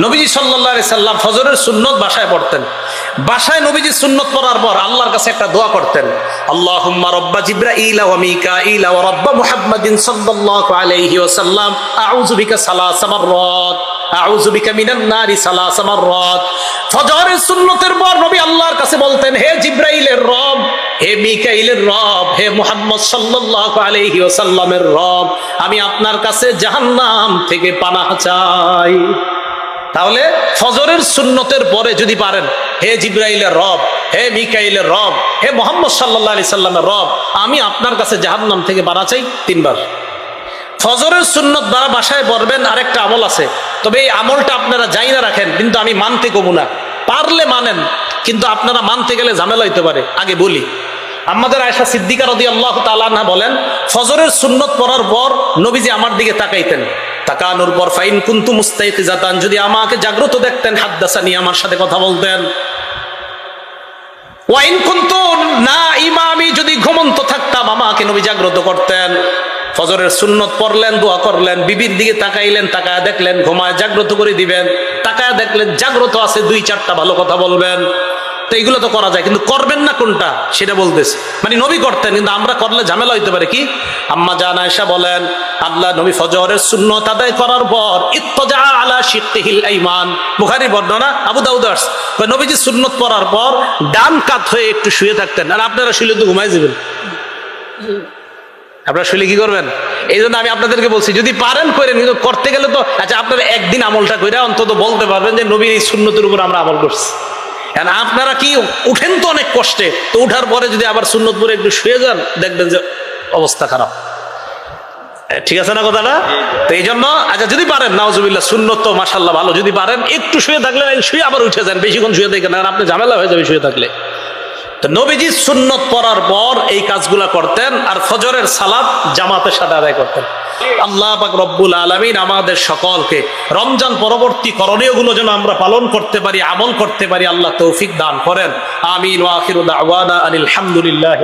নবীজি সাল্লাহ সাল্লাম ফজরের সুন্নত বাসায় পড়তেন। বাসায় নবীজি সুন্নত পড়ার পর আল্লাহর কাছে একটা দোয়া করতেন। আল্লাহুম্মা রব্বা জিব্রাইল ওয়া মিকাইল ওয়া রব্বা মিনান ফজরের সুন্নতের আল্লাহর কাছে বলতেন, হে রব হে রব হে রব, আমি আপনার কাছে জাহান্নাম থেকে পানাহ চাই। তাহলে ফজরের সুন্নতের পরে যদি পারেন, হে জিব্রাইলের রব, হে মিকাইলের রব, হে মোহাম্মদ সাল্লাহ আলি সাল্লামের রব, আমি আপনার কাছে জাহান্নাম থেকে বাড়া চাই তিনবার। ফজরের সুন্নত দ্বারা বাসায় পড়বেন, আরেকটা আমল আছে। তবে এই আমলটা আপনারা যাই না রাখেন, কিন্তু আমি মানতে কমু না। পারলে মানেন, কিন্তু আপনারা মানতে গেলে ঝামেলা হইতে পারে। আগে বলি, আমাদের আয়সা সিদ্দিকা রদি আল্লাহ তালানা বলেন, ফজরের সুন্নত পড়ার পর নবীজি আমার দিকে তাকাইতেন। তাকানোর পর ফাইন কুন্তু মুস্তাইকি জাতান যদি আমাকে জাগ্রত দেখতেন, হাদ্দাসানি আমার সাথে কথা বলতেন। ওয়াইন কুন্তু না ইমামি যদি ঘুমন্ত থাকতাম, আমাকে নবী জাগ্রত করতেন। ফজরের সুন্নত পড়লেন, দোয়া করলেন, বিবির দিকে তাকাইলেন, তাকায় দেখলেন, ঘুমায় জাগ্রত করে দিবেন। তাকায় দেখলেন, জাগ্রত আছে দুই চারটা ভালো কথা বলবেন। তো এইগুলো তো করা যায়। কিন্তু করবেন না কোনটা? সেটা বলতেছে। মানে নবী করতেন, কিন্তু আমরা করলে ঝামেলা হইতে পারে কি? আম্মা জান আয়সা বলেন, আল্লাহ নবী ফজরের শূন্য আদায় করার পর ইত্তজা আলা শিক্তিহিল আইমান। বুখারি বর্ণনা, আবু দাউদার্স নবীজি সুন্নত পড়ার পর ডান কাত হয়ে একটু শুয়ে থাকতেন। আর আপনারা শুলে তো ঘুমাই যাবেন। আপনারা শুলে কি করবেন? এই জন্য আমি আপনাদেরকে বলছি, যদি পারেন করেন, কিন্তু করতে গেলে তো আচ্ছা আপনারা একদিন আমলটা করে অন্তত বলতে পারবেন যে নবীর এই সুন্নতের উপর আমরা আমল করছি। কারণ আপনারা কি উঠেন তো অনেক কষ্টে, তো উঠার পরে যদি আবার সুন্নতপুরে একটু শুয়ে যান, দেখবেন যে অবস্থা খারাপ। ঠিক আছে না কথাটা? তো এই জন্য আচ্ছা যদি পারেন নাওজুবিল্লা সুন্নত মাসাল্লাহ ভালো, যদি পারেন, একটু শুয়ে থাকলে, শুয়ে আবার উঠে যান, বেশিক্ষণ শুয়ে থাকেন আপনি ঝামেলা হয়ে যাবে শুয়ে থাকলে। তো নবীজি সুন্নত পড়ার পর এই কাজগুলা করতেন আর ফজরের সালাদ জামাতের সাথে আদায় করতেন। আল্লাহ পাক রব্বুল আলমিন আমাদের সকলকে রমজান পরবর্তী করণীয়গুলো যেন আমরা পালন করতে পারি, আমল করতে পারি, আল্লাহ তৌফিক দান করেন। আমিন ওয়াখির দাওয়ানা আনিল হামদুলিল্লাহ